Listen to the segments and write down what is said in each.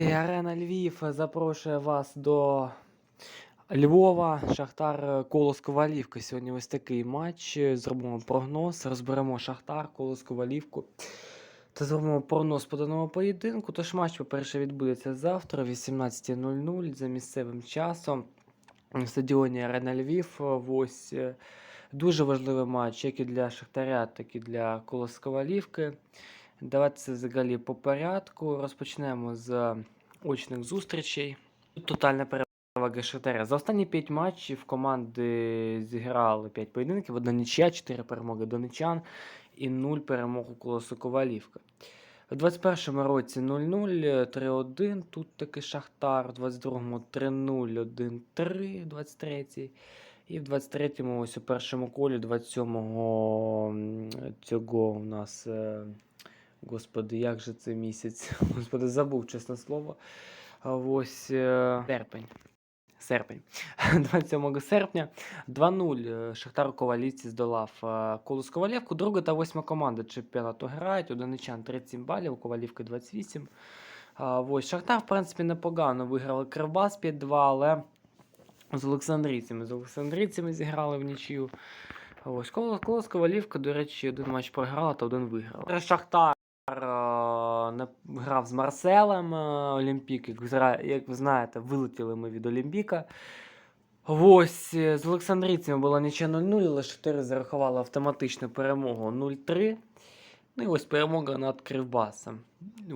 Арена Львів запрошує вас до Львова. Шахтар е, Колос Ковалівка. Сьогодні ось такий матч. Зробимо прогноз, розберемо Шахтар, Колос Ковалівку. Та зробимо прогноз по даному поєдинку. Тож матч, по-перше, відбудеться завтра о 18.00 за місцевим часом на стадіоні Арена Львів. Ось е, дуже важливий матч, як і для Шахтаря, так і для Колос Ковалівки. Давайте це взагалі по порядку. Розпочнемо з очних зустрічей. Тут тотальна перевага Шахтаря. За останні 5 матчів команди зіграли 5 поєдинків, одна нічия, 4 перемоги донечан і 0 перемог у Колосу Ковалівка. У 21-му році 0-0, 3-1, тут таки Шахтар, у 22-му 3-0, 1-3, 23-й. І в 23-му, ось у першому колі, 27-го цього у нас. Господи, як же це місяць? Господи, забув, чесне слово. Ось е, серпень. Серпень. 27 серпня 2-0 е, Шахтар Ковалівці здолав е, Колос Ковалівку. Друга та восьма команда чемпіонату грають. У Донечан 37 балів, Ковалівки 28. А, Ось Шахтар, в принципі, непогано виграли Кривбас 5-2, але з Олександрійцями. З Олександрійцями зіграли в нічию. Ось Колос, Ковалівка, до речі, один матч програла та один виграла. Шахтар грав з Марселем е, Олімпік. Як, ви знаєте, вилетіли ми від Олімпіка. Ось е, з Олександрійцями була нічия 0-0, але Шахтар зарахували автоматичну перемогу 0-3. Ну і ось перемога над Кривбасом.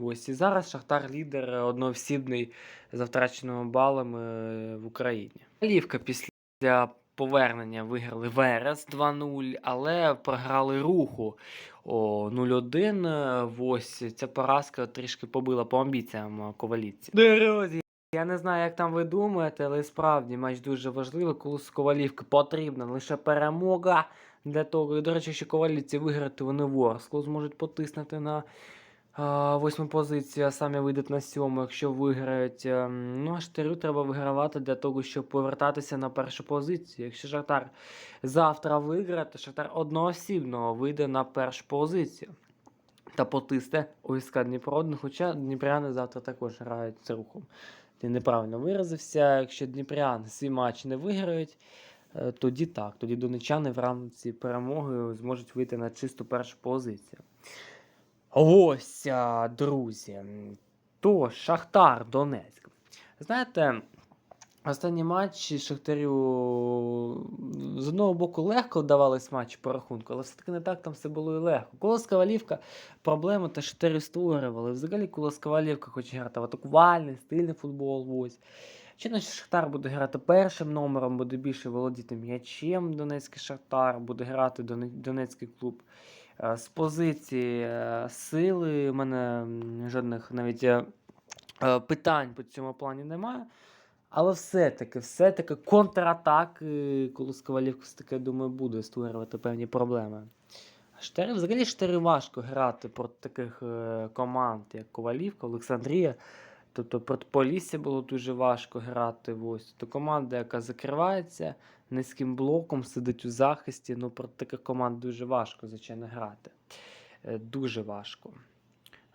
Ось і зараз Шахтар лідер одноосібний за втраченими балами е, в Україні. Лівка після повернення виграли Верес 2-0, але програли руху о 0-1. Е, Ось ця поразка трішки побила по амбіціям е, ковалівців. Друзі, я не знаю, як там ви думаєте, але справді матч дуже важливий. Коли з ковалівки потрібна лише перемога для того. І, до речі, якщо ковалівці виграти, вони Ворсклу зможуть потиснути на а, восьму позицію, а самі вийдуть на сьому, якщо виграють. Ем, Ну, а Штирю треба вигравати для того, щоб повертатися на першу позицію. Якщо Шахтар завтра виграє, то Шахтар одноосібно вийде на першу позицію. Та потисне ОСК Дніпро, хоча Дніпряни завтра також грають з рухом. Ти неправильно виразився. Якщо Дніпряни свій матч не виграють, е, тоді так. Тоді донечани в рамці перемоги зможуть вийти на чисту першу позицію. Ось, друзі. То Шахтар Донецьк. Знаєте, останні матчі Шахтарю з одного боку легко вдавались матчі по рахунку, але все-таки не так там все було і легко. Колос Ковалівка проблеми та Шахтарю створювали. Взагалі Колос Ковалівка хоче грати в атакувальний, стильний футбол. Ось. Чи наче Шахтар буде грати першим номером, буде більше володіти м'ячем Донецький Шахтар, буде грати Донецький клуб. Е, З позиції е, сили у мене жодних навіть е, питань по цьому плані немає. Але все-таки, все-таки контратаки, коли з все-таки, думаю, буде створювати певні проблеми. Штери, взагалі штири важко грати проти таких команд, як Ковалівка, Олександрія. Тобто проти Полісся було дуже важко грати. Ось. То команда, яка закривається низьким блоком, сидить у захисті. Ну, проти таких команд дуже важко, звичайно, грати. Е, Дуже важко.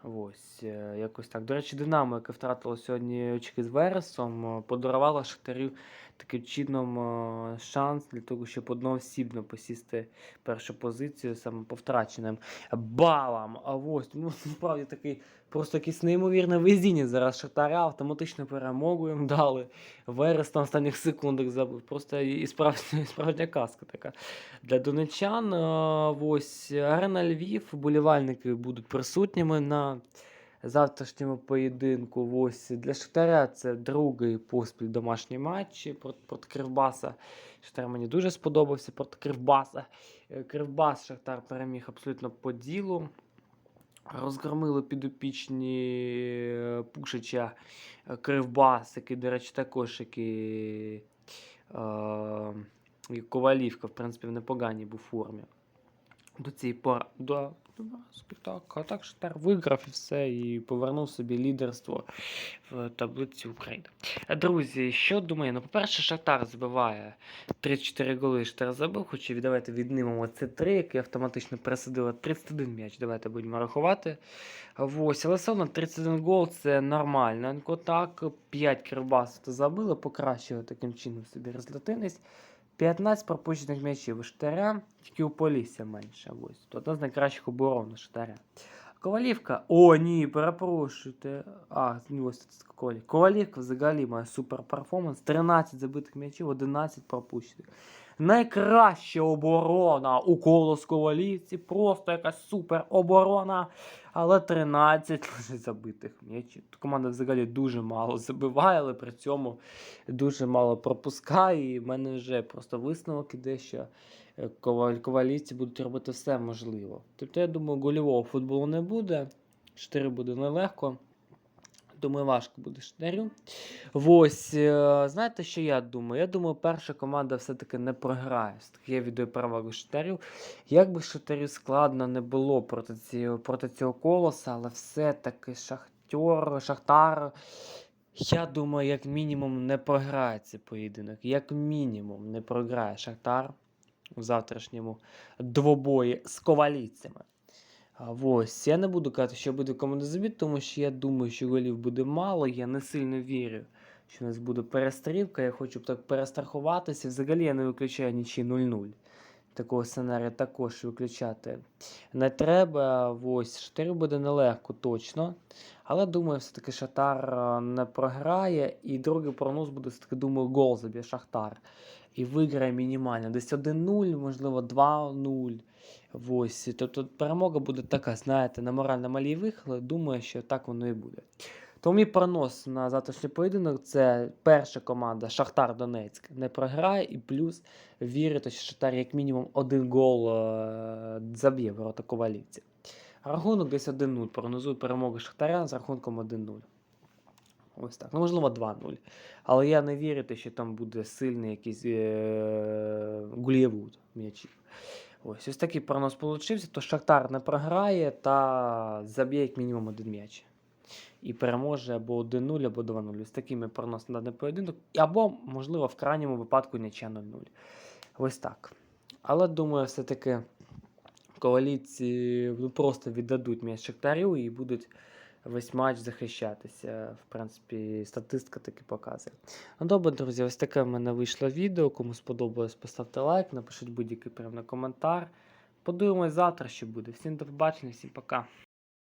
Ось, е, якось так. До речі, Динамо, яка втратила сьогодні очки з Вересом, е, подарувала Шахтарів таким чином е, шанс для того, щоб одноосібно посісти першу позицію саме по втраченим балам. А ось, ну справді такий просто якесь неймовірне везіння зараз Шахтаря, автоматичну перемогу їм дали. Верес на останніх секундах забив. Просто і і справжня, і справжня казка така. Для донечан е, ось арена Львів, болівальники будуть присутніми на завтрашньому поєдинку. Ось для Шахтаря це другий поспіль домашній матч проти, проти Кривбаса. Шахтар мені дуже сподобався проти Кривбаса. Е, Кривбас Шахтар переміг абсолютно по ділу. Розгромили підопічні е, Пушича е, Кривбас, який, до речі, також який, е, Ковалівка, в принципі, в непоганій був формі. До цієї пори. До так, а так Шахтар виграв і все, і повернув собі лідерство в таблиці України. Друзі, що думаю? Ну, по-перше, Шахтар забиває 34 голи, Шахтар забив, хоч і давайте віднимемо це 3, які автоматично пересадили 31 м'яч, давайте будемо рахувати. Ось, але все одно 31 гол це нормально. Так, 5 кривбасу забили, покращили таким чином собі результативність. 15 пропущених м'ячів у Штаря, тільки у Полісся менше. Ось. Одна з найкращих оборон у Штаря. Ковалівка. О, ні, перепрошуйте. А, ну ось тут Ковалівка. Ковалівка взагалі має супер перформанс. 13 забитих м'ячів, 11 пропущених. Найкраща оборона у колос Ковалівці. Просто якась супер оборона. Але 13 лише забитих м'ячів. Команда взагалі дуже мало забиває, але при цьому дуже мало пропускає. І в мене вже просто висновок іде, що е, будуть робити все можливо. Тобто, я думаю, гольового футболу не буде. 4 буде нелегко. Думаю, важко буде штарю. Ось, е, знаєте, що я думаю? Я думаю, перша команда все-таки не програє. Я віддаю перевагу Шахтарю. Як би Шахтарю складно не було проти цього, проти цього колоса, але все-таки Шахтер, Шахтар, я думаю, як мінімум не програє цей поєдинок. Як мінімум не програє Шахтар у завтрашньому двобої з ковалійцями. Ось, я не буду казати, що буде команда забіт, тому що я думаю, що голів буде мало. Я не сильно вірю, що у нас буде перестрілка. Я хочу б так перестрахуватися. Взагалі я не виключаю нічі 0-0. Такого сценарію також виключати не треба. Ось, Шахтарю буде нелегко, точно. Але думаю, все-таки Шахтар е, не програє. І другий прогноз буде все-таки, думаю, гол заб'є Шахтар. І виграє мінімально. Десь 1-0, можливо, 2-0. Ось, тобто перемога буде така, знаєте, на морально малійових, але думаю, що так воно і буде. Тому мій прогноз на завтрашній поєдинок це перша команда Шахтар Донецьк не програє, і плюс вірити, що Шахтар як мінімум один гол е, заб'є ворота Ковалівці. Рахунок десь 1-0. Прогнозую перемогу Шахтаря з рахунком 1-0. Ось так. Ну, можливо, 2-0. Але я не вірю, що там буде сильний якийсь е- гулєвуд м'ячів. Ось, ось такий прогноз получився, то Шахтар не програє та заб'є як мінімум один м'яч. І переможе або 1-0, або 2-0. Ось такими прогноз на даний поєдинок. Або, можливо, в крайньому випадку нічия 0-0. Ось так. Але думаю, все-таки коаліції ну, просто віддадуть м'яч Шахтарю і будуть весь матч захищатися. В принципі, статистика таки показує. Ну добре, друзі, ось таке в мене вийшло відео. Кому сподобалось, поставте лайк, напишіть будь-який приємний коментар. Подивимось завтра, що буде. Всім до побачення, всім пока.